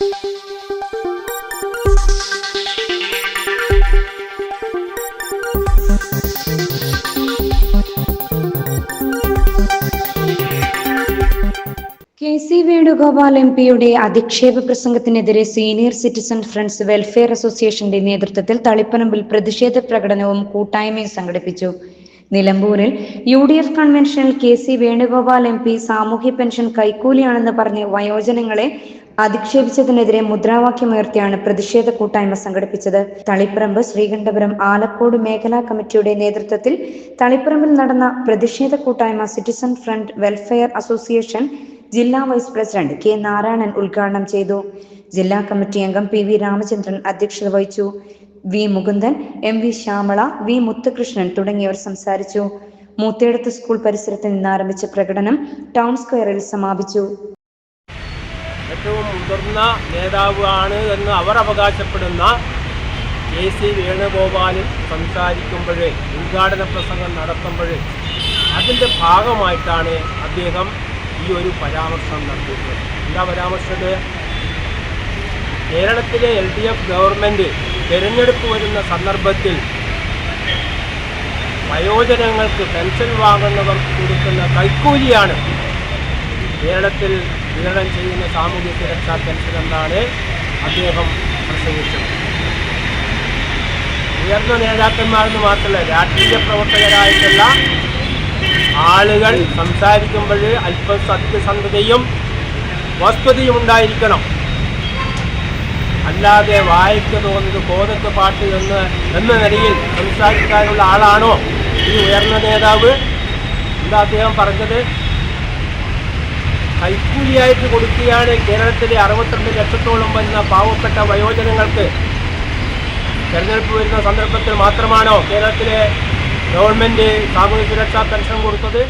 K Venugopal M പിയുടെ അധിക്ഷേപ പ്രസംഗത്തിനെതിരെ സീനിയർ സിറ്റിസൺ ഫ്രണ്ട്സ് വെൽഫെയർ അസോസിയേഷന്റെ നേതൃത്വത്തിൽ തളിപ്പറമ്പിൽ പ്രതിഷേധ പ്രകടനവും കൂട്ടായ്മയും സംഘടിപ്പിച്ചു. നിലമ്പൂരിൽ യു ഡി എഫ് കൺവെൻഷനിൽ K C Venugopal M P സാമൂഹ്യ പെൻഷൻ കൈക്കൂലിയാണെന്ന് പറഞ്ഞ് വയോജനങ്ങളെ അധിക്ഷേപിച്ചതിനെതിരെ മുദ്രാവാക്യമുയർത്തിയാണ് പ്രതിഷേധ കൂട്ടായ്മ സംഘടിപ്പിച്ചത്. തളിപ്പറമ്പ് ശ്രീകണ്ഠപുരം ആലക്കോട് മേഖലാ കമ്മിറ്റിയുടെ നേതൃത്വത്തിൽ തളിപ്പറമ്പിൽ നടന്ന പ്രതിഷേധ കൂട്ടായ്മ സിറ്റിസൺ ഫ്രണ്ട് വെൽഫെയർ അസോസിയേഷൻ ജില്ലാ വൈസ് പ്രസിഡന്റ് കെ നാരായണൻ ഉദ്ഘാടനം ചെയ്തു. ജില്ലാ കമ്മിറ്റി അംഗം പി വി രാമചന്ദ്രൻ അധ്യക്ഷത വഹിച്ചു. V Mukundan M V Shyamala V Muthukrishnan തുടങ്ങിയവർ സംസാരിച്ചു. മൂത്തേടത്ത് സ്കൂൾ പരിസരത്ത് നിന്ന് ആരംഭിച്ച പ്രകടനം ടൗൺ സ്ക്വയറിൽ സമാപിച്ചു. ഏറ്റവും മുതിർന്ന നേതാവാണ് എന്ന് അവർ അവകാശപ്പെടുന്ന കെ സി വേണുഗോപാൽ സംസാരിക്കുമ്പോൾ ഉദ്ഘാടന പ്രസംഗം നടത്തുമ്പോൾ അതിന്റെ ഭാഗമായിട്ടാണ് അദ്ദേഹം ഈ ഒരു പരാമർശം നടത്തിയിട്ടുള്ളത്. എന്താ പരാമർശം? കേരളത്തിലെ എൽ ഡി എഫ് ഗവൺമെന്റ് തിരഞ്ഞെടുപ്പ് വരുന്ന സന്ദർഭത്തിൽ വയോജനങ്ങൾക്ക് പെൻഷൻ വാങ്ങുന്നവർക്ക് കൊടുക്കുന്ന കൈക്കൂലിയാണ് കേരളത്തിൽ വിതരണം ചെയ്യുന്ന സാമൂഹ്യ സുരക്ഷാ പെൻഷൻ എന്നാണ് അദ്ദേഹം പ്രസംഗിച്ചത്. ഉയർന്ന നേതാക്കന്മാരെന്ന് മാത്രമല്ല രാഷ്ട്രീയ പ്രവർത്തകരായിട്ടുള്ള ആളുകൾ സംസാരിക്കുമ്പോൾ അല്പ സത്യസന്ധതയും വസ്തുതയും ഉണ്ടായിരിക്കണം. അല്ലാതെ വായിക്ക് തോന്നുന്നത് കോതത്ത് പാട്ട് എന്ന് എന്ന നിലയിൽ സംസാരിക്കാനുള്ള ആളാണോ ഈ ഉയർന്ന നേതാവ്? എന്താ അദ്ദേഹം പറഞ്ഞത്? കൈക്കൂലിയായിട്ട് കൊടുക്കുകയാണ് കേരളത്തിലെ അറുപത്തിരണ്ട് ലക്ഷത്തോളം വരുന്ന പാവപ്പെട്ട വയോജനങ്ങൾക്ക്. തെരഞ്ഞെടുപ്പ് വരുന്ന സന്ദർഭത്തിൽ മാത്രമാണോ കേരളത്തിലെ ഗവൺമെന്റ് സാമൂഹ്യ സുരക്ഷാ പെൻഷൻ കൊടുത്തത്?